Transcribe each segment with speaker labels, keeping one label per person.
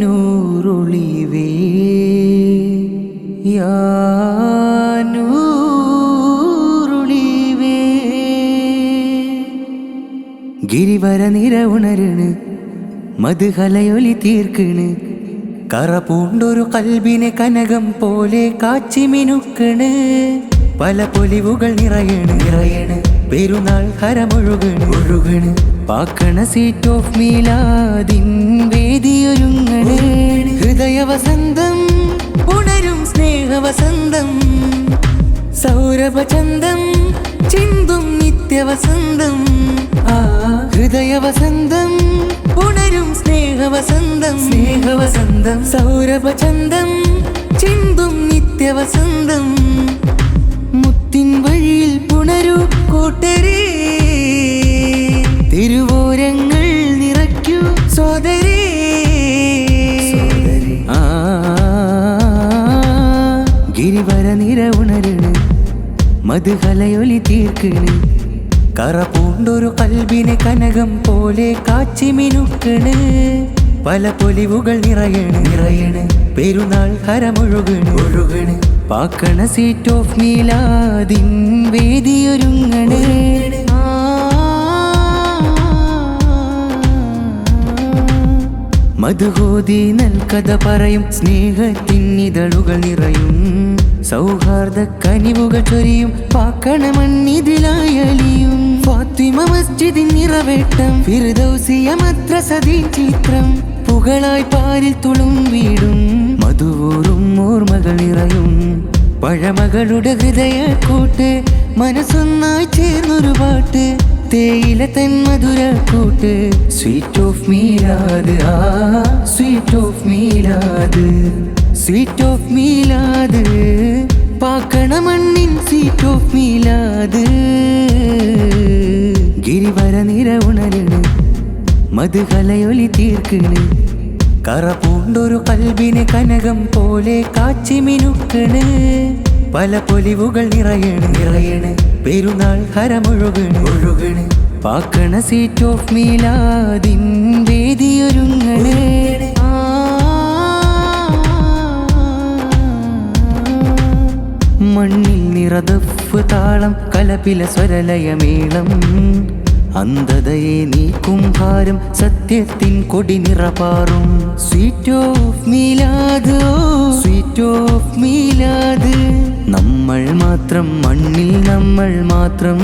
Speaker 1: നൂറുളിവേ. ഗിരിവര നിര ഉണരണ് മധുഹലയൊലി തീർക്കണ് കറ പൂണ്ടൊരു കൽബിനെ കനകം പോലെ കാച്ചി മിനുക്കണ് പല പൊലിവുകൾ നിറയണ് നിറയണ്. പെരുന്നാൾ ഹരമൊഴുകണ്. ഒഴുകണ്. പാക്കണ സീറ്റ് ഓഫ് മീലാദിൻ വേദിയൊരുങ്ങണ്. ഹൃദയ വസന്തം ഉണരും സ്നേഹവസന്തം. സൗരഭചന്തം ചിന്തും നിത്യവസന്തം. ആ ഹൃദയവസന്തം ഉണരും സ്നേഹവസന്തം. സ്നേഹവസന്തം. സൗരഭചന്തം ചിന്തും നിത്യവസന്തം. മുത്തിൻ വഴിയിൽ പുണരൂ കൂട്ടരേ. തിരുവോരങ്ങൾ നിറയ്ക്കൂ സോദരേ. ആ ഗിരിവര നിര ഉണരണ്. മധുകലയൊലി തീർക്കണ്. കറ പൂണ്ടൊരു കൽബിനെ കനകം പോലെ കാച്ചി മിനുക്കണ്. പല പൊലിവുകൾ നിറയണ്. നിറയണ്. പെരുന്നാൾ ഹരമൊഴുകണ് ഒഴുകണ്. പാക്കണ സീറ്റ് ഓഫ് മീലാദിൻ വേദിയൊരുങ്ങണേ. മധുഹോതി നൽകഥ പറയും സ്നേഹത്തിന്നിതളുകൾ നിറയും. സൗഹാർദ്ദ കനിവുകൾ ചൊരിയും പാക്കണ മണ്ണിതിലായലിയും. ഫാത്തിമ മസ്ജിദിൻ നിറവേട്ടം ഫിർദൗസിയ സതി ചിത്രം. പുകളായി പാരിൽ തുളും വീടും മധുവൂറും ഓർമ്മകൾ നിറയും. പഴമകളുടെ ഹൃദയ കൂട്ട് മനസ്സൊന്നായി ചേർന്നൊരു പാട്ട്. തേയില തൻ മധുര കൂട്ട്. സ്വീറ്റ് ഓഫ് മീലാത് ആ sweet of Milad sweet of Milad പാക്കണ മണ്ണിൻ സ്വീറ്റ് ഓഫ് മീലാത് ഗിരിവര നിര ഉണരണ് മധുകലയൊലി തീർക്കണ്. കറ പൂണ്ടൊരു കൽബിനെ കനകം പോലെ കാച്ചി മിനുക്കണ്. പല പൊലിവുകൾ നിറയണ് നിറയണ്. പെരുന്നാൾ ഹരമൊഴുകണ് ഒഴുകണ്. പാക്കണ സീറ്റ് ഓഫ് മീലാദിൻ വേദിയൊരുങ്ങണ്. മണ്ണിൽ നിറതഫ് താളം കലപില സ്വരലയമേളം. അന്ധതയെ നീക്കും ഭാരം സത്യത്തിൻ കൊടി നിറപാറും sweet of Milad sweet of Milad നമ്മൾ മാത്രം മണ്ണിൽ നമ്മൾ മാത്രം.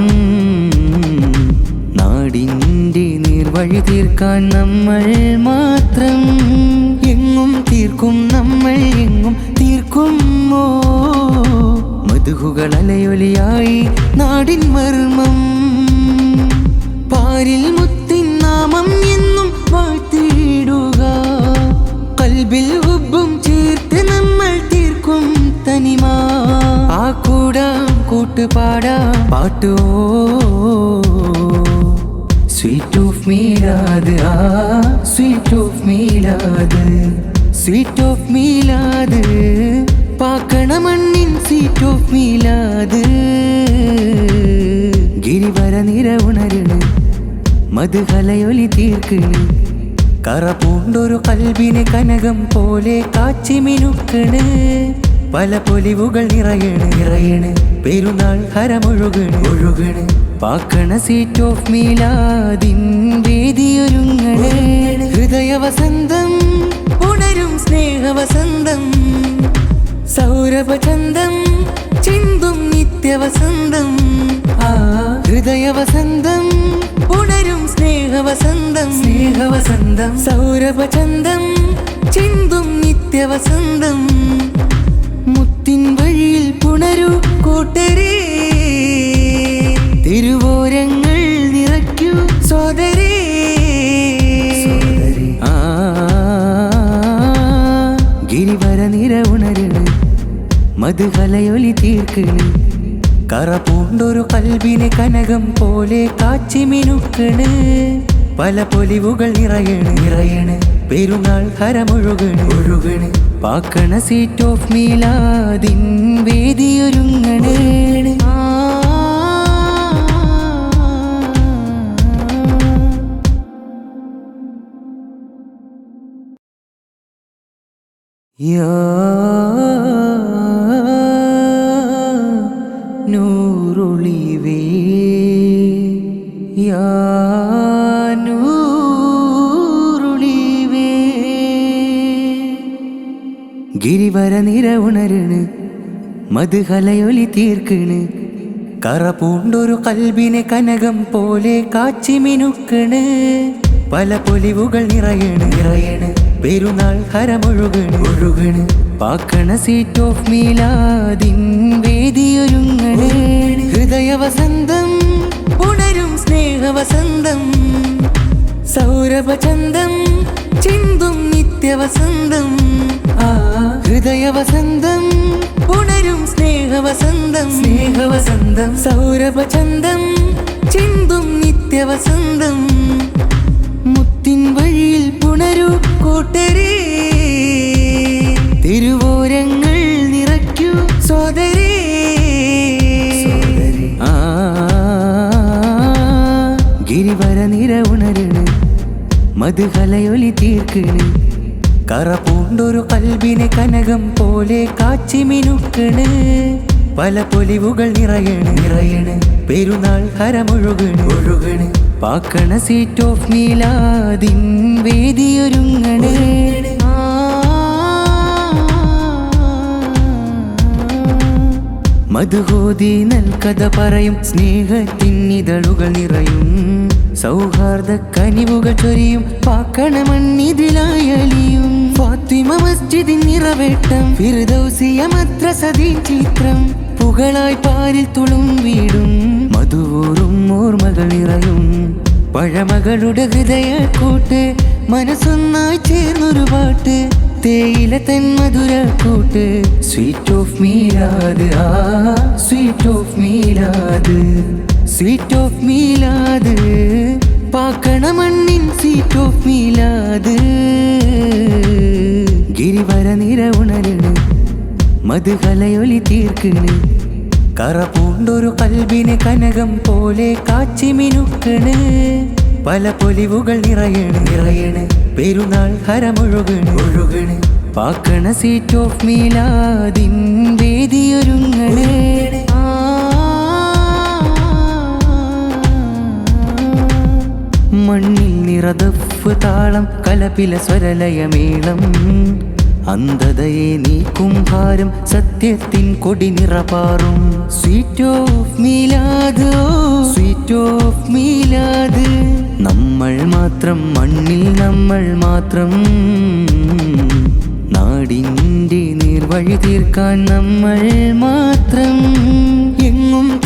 Speaker 1: നാടിന്റെ നീർവഴി തീർക്കാൻ നമ്മൾ മാത്രം. എങ്ങും തീർക്കും നമ്മൾ എങ്ങും തീർക്കും മധുഹുകൾ അലയൊലിയായി നാടിൻ മർമ്മം. പാരിൽ മുത്തിൻ നാമം എന്നും വാഴ്ത്തിയിടുക. കൽബിൽ ഹുബും ചേർത്ത് നമ്മൾ തീർക്കും തനിമ. ആ കൂടാം കൂട്ടുപാടാം പാട്ടോ. സ്വീറ്റ് ഓഫ് മീലാത് ആ sweet of Milad sweet of Milad പാക്കണ മണ്ണിൻ സ്വീറ്റ് ഓഫ് മീലാത് ഗിരിവര നിര ഉണരണ്. മധുഹലയൊലി തീർക്കണ് കറ പൂണ്ടൊരു കൽബിനെ കനകം പോലെ കാച്ചി മിനുക്കണ്. പല പൊലിവുകൾ നിറയണ് നിറയണ്. പെരുന്നാൾ ഹരമൊഴുകണ് ഒഴുകണ്. പാക്കണ സീറ്റ് ഓഫ് മീലാദിൻ വേദിയൊരുങ്ങണ്. ഹൃദയ വസന്തം ഉണരും സ്നേഹവസന്തം. സൗരഭചന്തം ചിന്തും നിത്യവസന്തം. ആ ഹൃദയവസന്തം ഉണരും സ്നേഹവസന്തം. സ്നേഹവസന്തം. സൗരഭചന്തം ചിന്തും നിത്യവസന്തം. മുത്തിൻ വഴിയിൽ പുണരു കൂട്ടരേ. തിരുവോരങ്ങൾ നിറയ്ക്കൂ സോദരേ. ആ ഗിരിവര നിര ഉണരണ്. മധുഹലയൊലി തീർക്കണ്. കറ പൂണ്ടൊരു കൽവിനെ കനകം പോലെ കാച്ചി മിനുക്കണ്. പല പൊലിവുകൾ നിറയണ് നിറയണ്. പെരുന്നാൾ ഹരമൊഴുകണ് ഒഴുകണ്. പാക്കണ സീറ്റ് ഓഫ് മീലാദിൻ വേദിയൊരുങ്ങണ്. യാ. ഗിരിവര നിര ഉണരണ് മധുകലയൊലി തീർക്കണ്. കറ പൂണ്ടൊരു കൽബിനെ കനകം പോലെ കാച്ചി മിനുക്കണ്. പല പൊലിവുകൾ നിറയണ്. നിറയണ്. പെരുന്നാൾ ഹരമൊഴുകണ്. ഒഴുകണ്. പാക്കണ സീറ്റ് ഓഫ് മീലാദിൻ വേദിയൊരുങ്ങണ്. ഹൃദയവസന്തം ഉണരും സ്നേഹവസന്തം. സൗരഭചന്തം ചിന്തും നിത്യവസന്തം. ഹൃദയവസന്തം. ഉണരും സ്നേഹവസന്തം. സ്നേഹവസന്തം. സൗരഭചന്തം ചിന്തും നിത്യവസന്തം. മുത്തിൻ വഴിയിൽ പുണരൂ കൂട്ടരേ. തിരുവോരങ്ങൾ നിറയ്ക്കൂ. സോദരേ മധുകലയൊലി തീർക്കണ്. കറ പൂണ്ടൊരു കൽബിനെ കനകം പോലെ കാച്ചി മിനുക്കണ്. പല പൊലിവുകൾ നിറയണ് നിറയണ്. പെരുന്നാൾ കരമൊഴുകണ് ഒഴുകണ്. പാക്കണ സീറ്റ് ഓഫ് മീലാദിൻ വേദിയൊരുങ്ങണ്. മധുഹോതി നൽകഥ പറയും സ്നേഹത്തിന്നിതളുകൾ നിറയും. സൗഹാർദ്ദ കനിവുകൾ ചൊരിയും പാക്കണ മണ്ണിതിലായലിയും ഫാത്തിമ മസ്ജിദിൻ നിറവേട്ടം ഫിർദൗസിയ സതി ചിത്രം. പുകളായി പാരിൽ തുളും വീടും മധുവൂറും ഓർമ്മകൾ നിറയും. പഴമകളുടെ ഹൃദയ കൂട്ട് മനസ്സൊന്നായി ചേർന്നൊരു പാട്ട്. തേയില തൻ മധുര കൂട്ട്. സ്വീറ്റ് ഓഫ് മീലാദ് ആ sweet of Milad sweet of Milad പാക്കണ മണ്ണിൻ സ്വീറ്റ് ഓഫ് മീലാദ് ഗിരിവര നിര ഉണരണ് മധുകലയൊലി തീർക്കണ്. കറ പൂണ്ടൊരു കൽബിനെ കനകം പോലെ കാച്ചി മിനുക്കണ് പല പൊലിവുകൾ നിറയണ്. നിറയണ്. പെരുന്നാൾ ഹരമൊഴുകണ്. ഒഴുകണ്. പാക്കണ സീറ്റ് ഓഫ് മീലാദിൻ വേദിയൊരുങ്ങണ്. മണ്ണിൽ നിറതപ്പ് താളം കലപില സ്വരലയമേളം അന്ധതയെ നീക്കും ഭാരം സത്യത്തിൻ കൊടി നിറപാറും sweet of Milad sweet of Milad. മാത്രം മണ്ണിൽ നമ്മൾ മാത്രം. നാടിന്റെ നീർവഴി തീർക്കാൻ നമ്മൾ മാത്രം. എങ്ങും